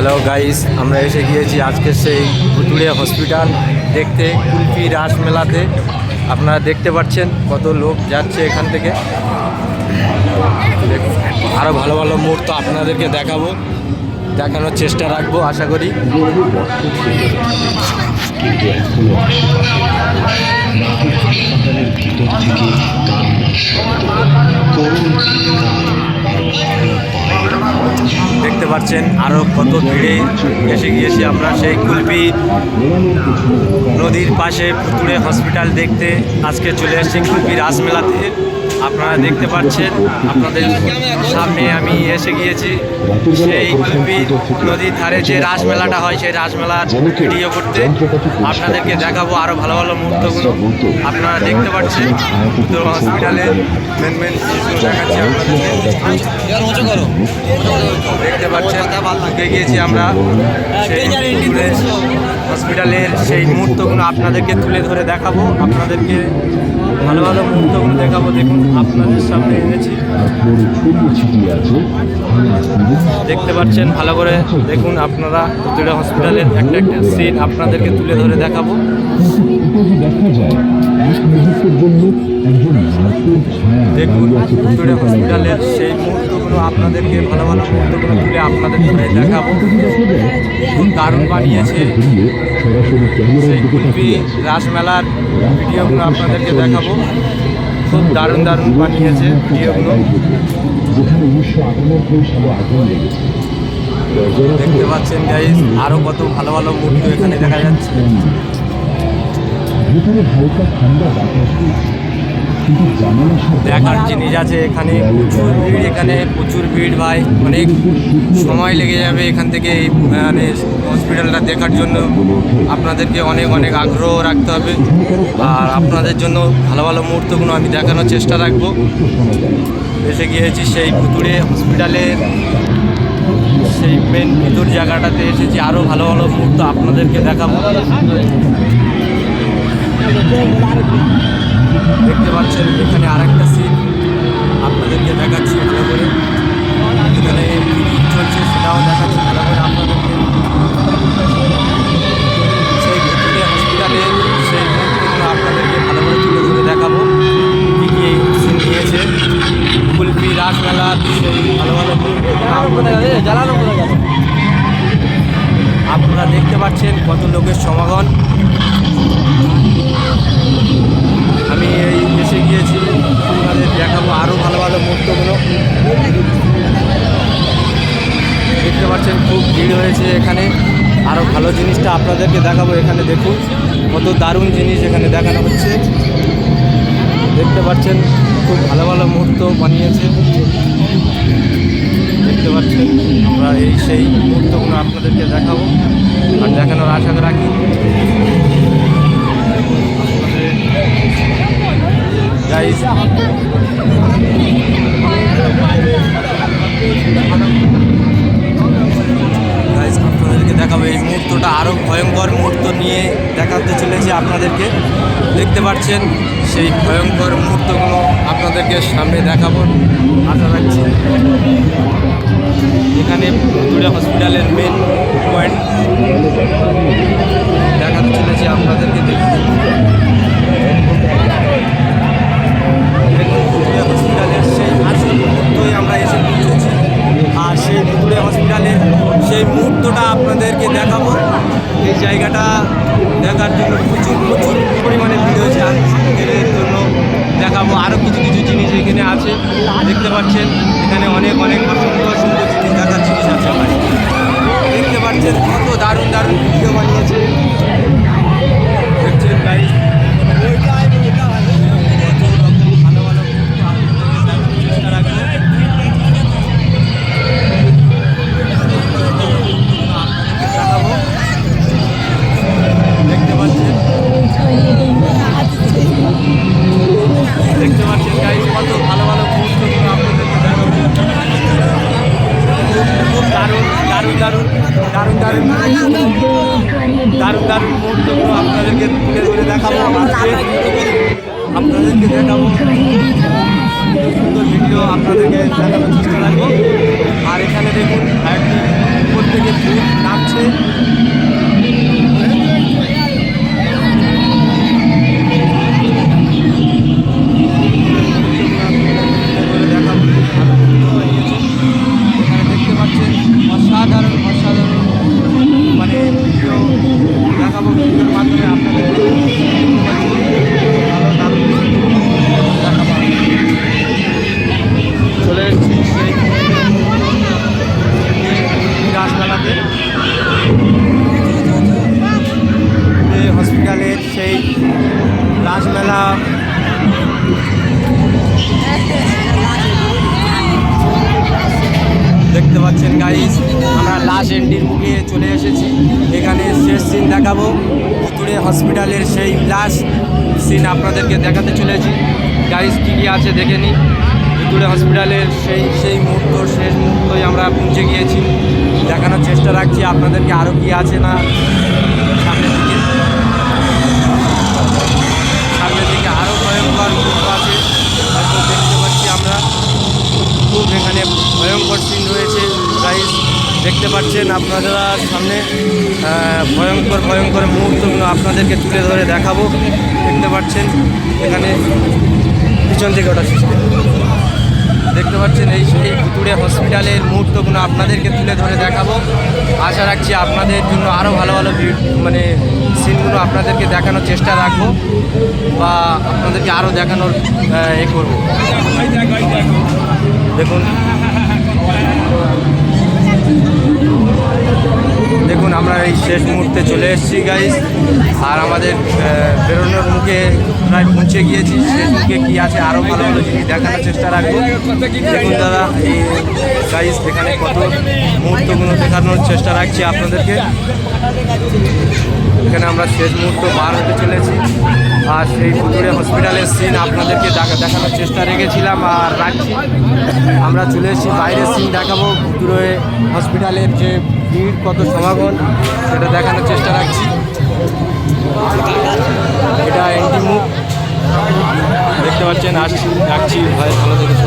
Hello guys আমরা এসে গিয়েছি আজকে সেই ভুতুড়িয়া হসপিটাল দেখতে, কুলফি রাস মেলাতে। আপনারা দেখতে পাচ্ছেন কত লোক যাচ্ছে এখান থেকে। আরও ভালো ভালো মুহূর্ত আপনাদেরকে দেখাবো, দেখানোর চেষ্টা রাখব, আশা করি। ভিতর থেকে পাচ্ছেন আরও কত ভিড়ে এসে গিয়েছি আমরা, সেই কুলপি নদীর পাশে পুতুড়ে হসপিটাল দেখতে। আজকে চলে এসেছি কুলপি রাসমেলাতে। আপনারা দেখতে পাচ্ছেন, আপনাদের সামনে আমি এসে গিয়েছি। সেই নদীর ধারে যে রাসমেলাটা হয়, সেই রাসমেলার ভিডিও করতে। আপনাদেরকে দেখাবো আরও ভালো ভালো মুহূর্তগুলো। আপনারা দেখতে পাচ্ছেন পুতুড়ে হসপিটালের মেন মেন দেখাচ্ছি আপনাদেরকে। দেখতে পাচ্ছেন, ঢুকে গিয়েছি আমরা সেই হসপিটালের সেই মুহূর্তগুলো আপনাদেরকে তুলে ধরে দেখাবো। আপনাদেরকে ভালো ভালো মুহূর্তগুলো দেখাবো, দেখুন, আপনাদের সামনে এনেছি। দেখতে পাচ্ছেন, ভালো করে দেখুন আপনারা প্রতিটা হসপিটালের একটা একটা সিন আপনাদেরকে তুলে ধরে দেখাবো। দেখুন পুতুড়া হসপিটালের সেই মুহূর্তগুলো আপনাদেরকে ভালো ভালো মুহূর্তগুলো তুলে আপনাদের ধরে দেখাবো। খুব দারুণ বানিয়েছে। সেই রাসমেলার ভিডিওগুলো আপনাদেরকে দেখাবো। খুব দারুণ দারুণ বানিয়েছে ভিডিওগুলো। দেখতে পাচ্ছেন গাইজ আরও কত ভালো ভালো মুহূর্ত এখানে দেখা যাচ্ছে। ভিতরে হালকা ঠান্ডা বাতাস দেখার জিনিস আছে এখানে। প্রচুর ভিড় এখানে প্রচুর ভিড় ভাই। অনেক সময় লেগে যাবে এখান থেকে এই মানে হসপিটালটা দেখার জন্য। আপনাদেরকে অনেক অনেক আগ্রহ রাখতে হবে। আর আপনাদের জন্য ভালো ভালো মুহূর্তগুলো আমি দেখানোর চেষ্টা রাখব। এসে গিয়েছি সেই পুতুড়ে হসপিটালের সেই মেন ভিতর জায়গাটাতে এসেছি। আরও ভালো ভালো মুহূর্ত আপনাদেরকে দেখাবো। দেখতে পাচ্ছেন এখানে আরেকটা সিন আপনাদেরকে দেখাচ্ছি ভালো করে। এখানে কি চলছে সেটাও দেখাচ্ছি ভালো করে আপনাদেরকে। সেই ভিতরে হসপিটালে সেই মুহূর্তগুলো আপনাদেরকে ভালো করে তুলে ধরে দেখাবো কী কী সিন নিয়েছে কুলপি রাসমেলার সেই ভালো ভালো মুহূর্তগুলো আপনারা দেখতে পাচ্ছেন কত লোকের সমাগম। আমি এই দেশে গিয়েছি আপনাদের দেখাবো আরও ভালো ভালো মুহূর্তগুলো। দেখতে পাচ্ছেন খুব ভিড় হয়েছে এখানে। আরও ভালো জিনিসটা আপনাদেরকে দেখাবো এখানে, দেখুন। কত দারুণ জিনিস এখানে দেখানো হচ্ছে। দেখতে পাচ্ছেন, খুব ভালো ভালো মুহূর্ত বানিয়েছে। দেখতে পাচ্ছেন, আমরা এই সেই মুহূর্তগুলো আপনাদেরকে দেখাবো। আর দেখানোর আশা রাখি গাইস গাইস আপনাদেরকে দেখাবো এই মুহূর্তটা আরও ভয়ঙ্কর মুহূর্ত নিয়ে দেখাতে চলেছে আপনাদেরকে। দেখতে পাচ্ছেন সেই ভয়ঙ্কর মুহূর্তগুলো আপনাদেরকে সামনে দেখাবো। আশা রাখছি। এখানে পুতুড়িয়া হসপিটালের মেন পয়েন্ট দেখাতে চলেছে আপনাদেরকে দেখুন আছে, দেখতে পাচ্ছেন, এখানে অনেক অনেক সুন্দর সুন্দর জিনিস দেখার জিনিস আছে দেখতে পাচ্ছেন, কত দারুণ দারুণ ভিডিও বানিয়েছে। দারুণ দারুণ। দারুণ দারুণ মুহূর্তগুলো আপনাদেরকে তুলে ধরে দেখাবো আপনাদেরকে দেখাবো। সুন্দর সুন্দর ভিডিও আপনাদেরকে দেখানোর চেষ্টা রাখব। আর এখানে দেখুন, একটি উপর থেকে হসপিটালের সেই রাজমেলা দেখতে পাচ্ছেন গাইজ আমরা লাস্ট এন্ডির মুখে চলে এসেছি। এখানে শেষ সিন দেখাবো। পুতুড়ে হসপিটালের সেই লাস্ট সিন আপনাদেরকে দেখাতে চলেছি। গাইজ কী কী আছে দেখে নিই পুতুড়ে হসপিটালের সেই সেই মুহূর্ত, শেষ মুহূর্তই আমরা পৌঁছে গিয়েছি। দেখানোর চেষ্টা রাখছি আপনাদেরকে আরও কী আছে না খুব এখানে ভয়ঙ্কর সিন রয়েছে গাইস দেখতে পাচ্ছেন আপনারা সামনে ভয়ঙ্কর ভয়ঙ্কর মুহূর্তগুলো আপনাদেরকে তুলে ধরে দেখাবো। দেখতে পাচ্ছেন এখানে পিছন থেকে ওটা দেখতে পাচ্ছেন এই সেই ভুতুড়ে হসপিটালের মুহূর্তগুলো আপনাদেরকে তুলে ধরে দেখাবো। আশা রাখছি আপনাদের জন্য আরও ভালো ভালো মানে সিনগুলো আপনাদেরকে দেখানোর চেষ্টা রাখব বা আপনাদেরকে আরও দেখানোর এ করব। দেখুন। দেখুন, আমরা এই শেষ মুহূর্তে চলে এসেছি গাইস আর আমাদের বেরোনোর মুখে প্রায় পৌঁছে গিয়েছি। শেষ মুখে কী আছে আরও ভালো ভালো জিনিস দেখানোর চেষ্টা রাখব। দেখুন, দাদা, এই গাইস এখানে কত মুহূর্তগুলো দেখানোর চেষ্টা রাখছি আপনাদেরকে। এখানে আমরা শেষ মুহূর্ত বার হতে চলেছি। আর সেই পুকুরে হসপিটালের সিন আপনাদেরকে দেখানোর চেষ্টা রেখেছিলাম আর রাখছি। আমরা চলে এসেছি, বাইরের সিন দেখাবো। পুকুরে হসপিটালের যে ভিড়, কত সমাগম, সেটা দেখানোর চেষ্টা রাখছি। এটা এন্টি মুখ দেখতে পাচ্ছেন, আসছি, রাখছি, ভাই, ভালো